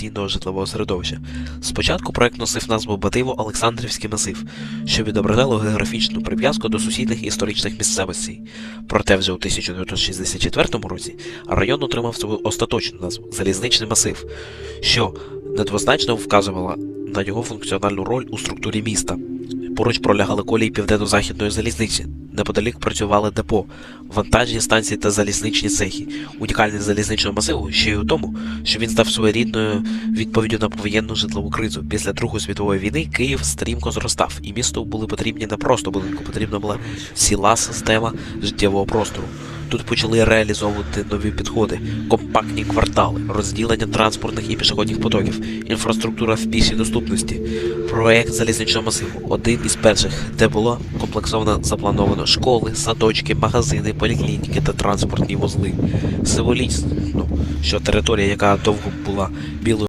потенційного житлового середовища. Спочатку проект носив назву Бативо-Олександрівський масив, що відображало географічну прив'язку до сусідних історичних місцевостей. Проте вже у 1964 році район отримав свою остаточну назву Залізничний масив, що недвозначно вказувала на його функціональну роль у структурі міста. Поруч пролягали колії південно-західної залізниці. Неподалік працювали депо, вантажні станції та залізничні цехи. Унікальність залізничного масиву ще й у тому, що він став своєрідною відповіддю на повоєнну житлову кризу. Після Другої світової війни Київ стрімко зростав, і місту були потрібні не просто будинку, потрібна була ціла система життєвого простору. Тут почали реалізовувати нові підходи, компактні квартали, розділення транспортних і пішохідних потоків, інфраструктура в пішій доступності, проект залізничного масиву один із перших, де було комплексовано заплановано школи, садочки, магазини, поліклініки та транспортні вузли. Символічно, що територія, яка довго була білою